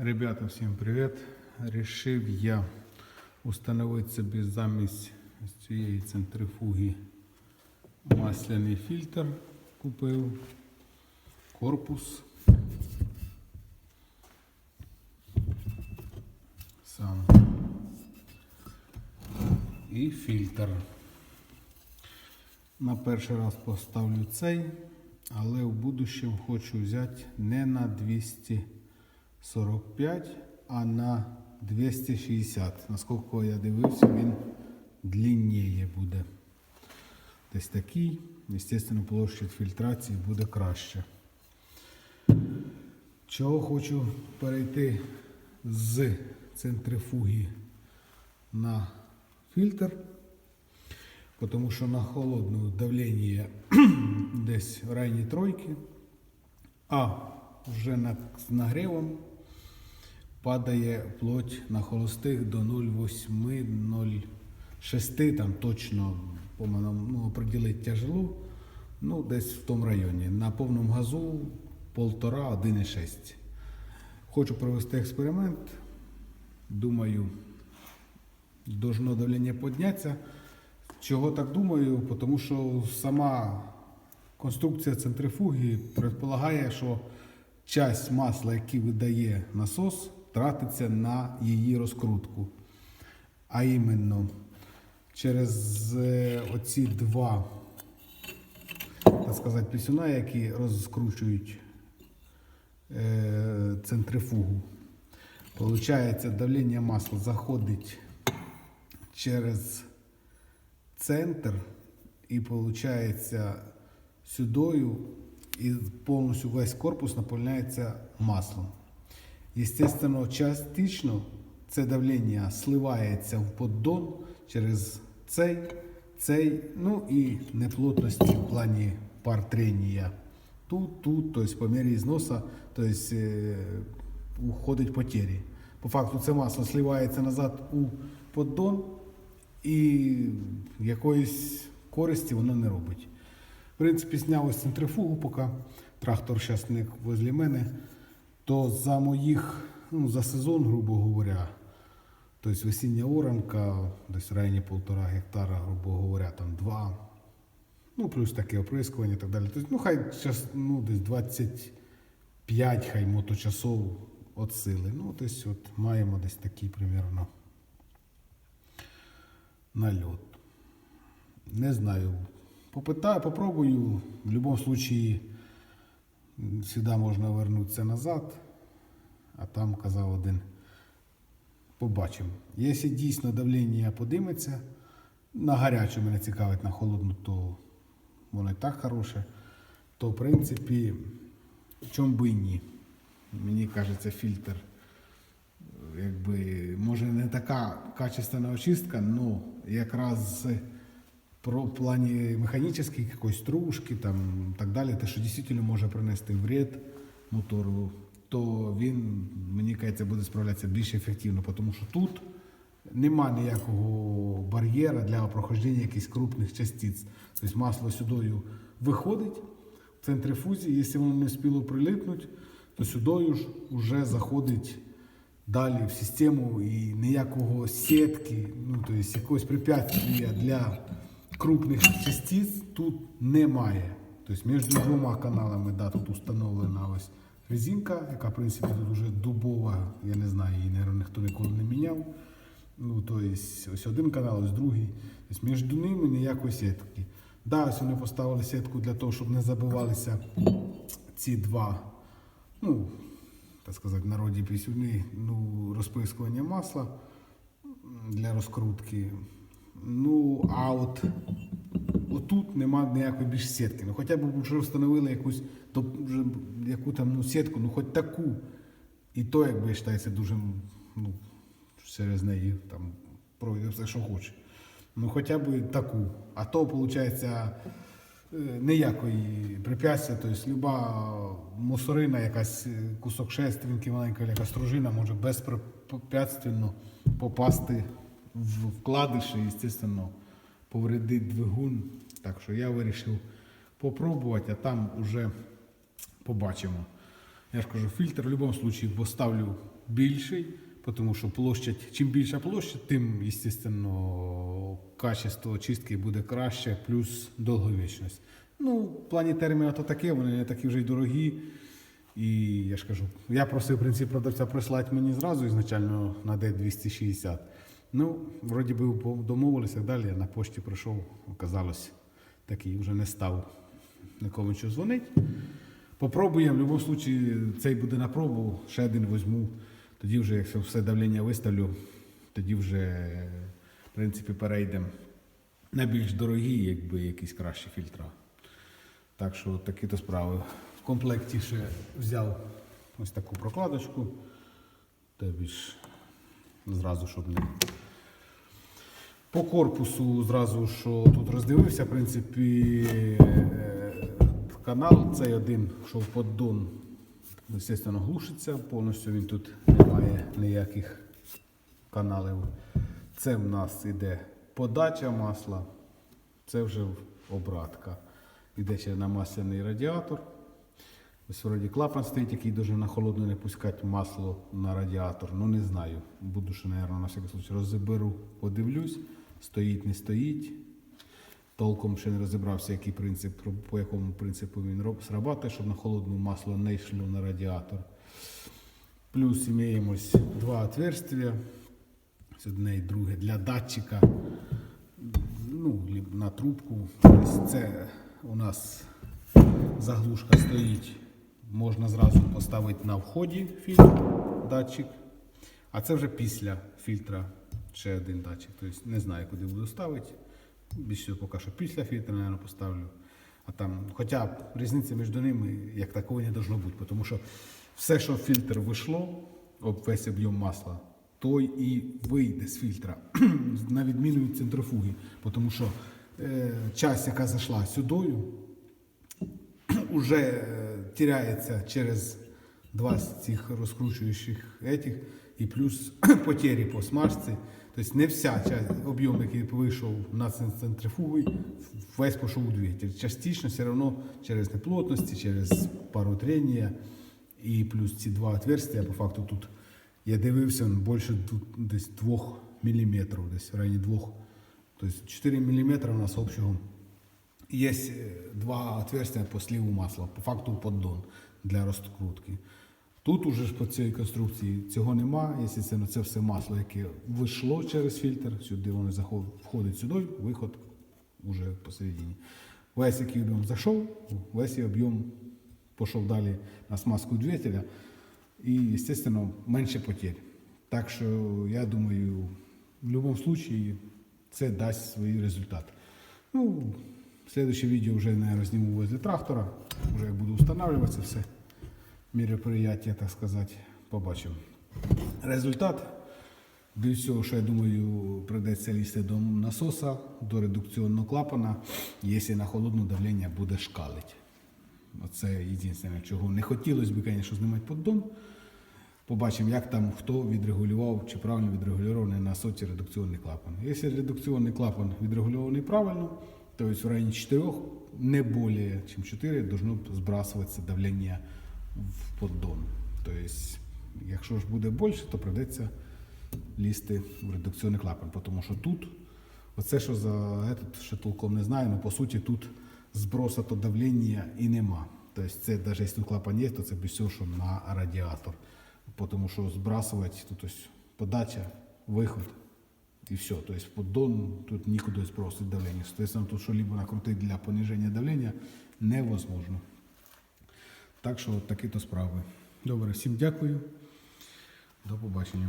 Ребята, всім привіт! Рішив я установити собі замість цієї центрифуги масляний фільтр. Купив корпус. Сам. І фільтр. На перший раз поставлю цей, але в будущем хочу взяти не на 245, а на 260. Наскільки я дивився, він длинніє буде. Десь такий. Естественно, площадь фільтрації буде краще. Чого хочу перейти з центрифуги на фільтр, тому що на холодну давлення десь в районі тройки, а вже на, з нагрівом падає плоть на холостих до 0,8-0,6, там точно по ну, оприділити тяжело, ну десь в тому районі. На повному газу 1,5-1,6. Хочу провести експеримент. Думаю, должно давлення піднятися. Чого так думаю? Тому що сама конструкція центрифуги предполагає, що часть масла, яку видає насос, тратиться на її розкрутку. А іменно через е, оці два так сказати, пісюна, які розкручують е, центрифугу. Получається, давлення масла заходить через центр і виходить сюдою і повністю весь корпус наповняється маслом. Естественно, частично це давлення сливається в поддон через цей, цей, ну і неплотності в плані пар трения. Тут, тут, то есть по мірі зносу, то есть, е, уходить потері. По факту це масло сливається назад у поддон і якоїсь користі воно не робить. В принципі, зняв ось центрифугу, поки трактор зараз возле мене, то за моїх, ну, за сезон, грубо говоря, тобто весіння оранка, десь в районі півтора гектара, грубо говоря, там два, ну плюс таке оприскування і так далі. Тобто, ну хай час, ну, десь 25 хай моточасов від сили. Ну, тобто от маємо десь такий примерно нальот. Не знаю. Попитаю, попробую. В будь-якому випадку завжди можна вернутися назад. А там казав один. Побачимо. Якщо дійсно давлення подиметься, на гарячу мене цікавить, на холодну, то воно і так хороше. То в принципі, чому би і ні. Мені кажеться, фільтр якби, може не така качественна очистка, але якраз про плані механічної якоїсь стружки там так далі, те, що дійсно може принести вред мотору, то він, мені кажеться, буде справлятися більш ефективно, тому що тут нема ніякого бар'єра для проходження якихось крупних частиць. Тобто масло сюдою виходить в центрифузі, якщо воно не встигло прилипнути, то сюдою ж вже заходить далі в систему і ніякого сітки, ну тобто якогось препятствия для крупних частиць тут немає. Тобто між двома каналами да, тут установлена ось резинка, яка в принципі тут вже дубова, я не знаю, її наверное, ніхто ніколи не міняв. Ну, тобто, ось один канал, ось другий. Тобто між ними ніякої сітки. Да, ось вони поставили сітку для того, щоб не забивалися ці два, ну, так сказати, в народі пісюни, ну, розпискування масла для розкрутки. Ну, а от отут нема ніякої більш сітки. Ну, хоча б вже встановили якусь то вже, яку там ну, сітку, ну хоч таку. І то, якби вважається, дуже ну, через неї там пройде все, що хоче. Ну хоча б таку. А то, виходить, ніякої препятствия, тобто люба мусорина, якась е, кусок шестринки, маленька якась стружина може безпрепятственно попасти в вкладиші і, звісно, повредити двигун. Так що я вирішив попробувати, а там вже побачимо. Я ж кажу, фільтр в будь-якому випадку поставлю більший, тому що площадь, чим більша площадь, тим, звісно, качество очистки буде краще, плюс довговічність. Ну, в плані терміну то таке, вони не такі вже й дорогі. І я ж кажу, я просив в принципі продавця прислати мені зразу ізначально на D260. Ну, вроді би домовилися далі, я на пошті прийшов, оказалось, такий вже не став нікому нічого дзвонить. Попробуємо, в будь-якому випадку цей буде на пробу, ще один візьму. Тоді вже, якщо все давлення виставлю, тоді вже, в принципі, перейдемо на більш дорогі, якби якісь кращі фільтра. Так що такі то справи. В комплекті ще взяв ось таку прокладочку. Тобі ж зразу, щоб не. По корпусу зразу, що тут роздивився, в принципі, е, канал цей один, що в поддон, звісно, глушиться, повністю він тут не має ніяких каналів. Це в нас іде подача масла, це вже обратка. Іде ще на масляний радіатор. Ось вроді клапан стоїть, який дуже на холодно не пускати масло на радіатор. Ну не знаю. Буду ще, мабуть, на всякий случай розберу, подивлюсь. Стоїть, не стоїть. Толком ще не розібрався, який принцип, по якому принципу він срабатує, щоб на холодну масло не йшло на радіатор. Плюс маємо два отверстия. Одне і друге для датчика. Ну, на трубку. Тобто це у нас заглушка стоїть. Можна зразу поставити на вході фільтр, датчик. А це вже після фільтра ще один датчик. Тобто не знаю, куди буду ставити. Більше поки що після фільтра, мабуть, поставлю. А там, хоча різниця між ними як такої не должно бути, тому що все, що в фільтр вийшло, весь об'єм масла, той і вийде з фільтра, на відміну від центрофуги. Тому що е, часть, яка зайшла сюдою, уже е, теряється через два з цих розкручуючих етих, і плюс потері по смажці. Тобто не вся об'єм, який вийшов на цен- центрифуги, весь пішов у двигатель. Частично все одно через неплотності, через паротрення і плюс ці два отверстия, по факту тут я дивився, більше тут десь 2 мм, десь в районі 2. Тобто 4 мм у нас общого Є е, два отверстия по сливу масла, по факту поддон для розкрутки. Тут уже ж по цій конструкції цього нема. Естественно, це все масло, яке вийшло через фільтр, сюди воно входить сюди, виход уже посередині. Весь який об'єм зайшов, весь об'єм пішов далі на смазку двигателя і, естественно, менше потерь. Так що я думаю, в будь-якому випадку це дасть свій результат. Ну, Следующее видео уже, наверное, сниму возле трактора. Уже я буду устанавливать це все мероприятие, так сказать, побачимо. Результат. До всього, що я думаю, придеться лізти до насоса, до редукційного клапана, якщо на холодне давлення буде шкалить. Оце єдине, чого не хотілося б, звісно, знімати поддон. Побачимо, як там хто відрегулював чи правильно відрегульований на соті редукційний клапан. Якщо редукційний клапан відрегульований правильно, то в районе 4, не более чем 4, должно збрасуватися давлення в поддон. Тобто, якщо ж буде більше, то придеться лізти в редукційний клапан. Тому що тут, оце що за этот, ще толком не знаю, але по суті тут зброса то давлення і нема. Тобто це навіть якщо клапан є, то це всього, що на радіатор. Тому що збрасувати тут ось подача, виход. И все. То есть в поддон тут никуда сбросить давление. Соответственно, тут что-либо накрутить для понижения давления невозможно. Так що от такі то справи. Добре, всім дякую. До побачення.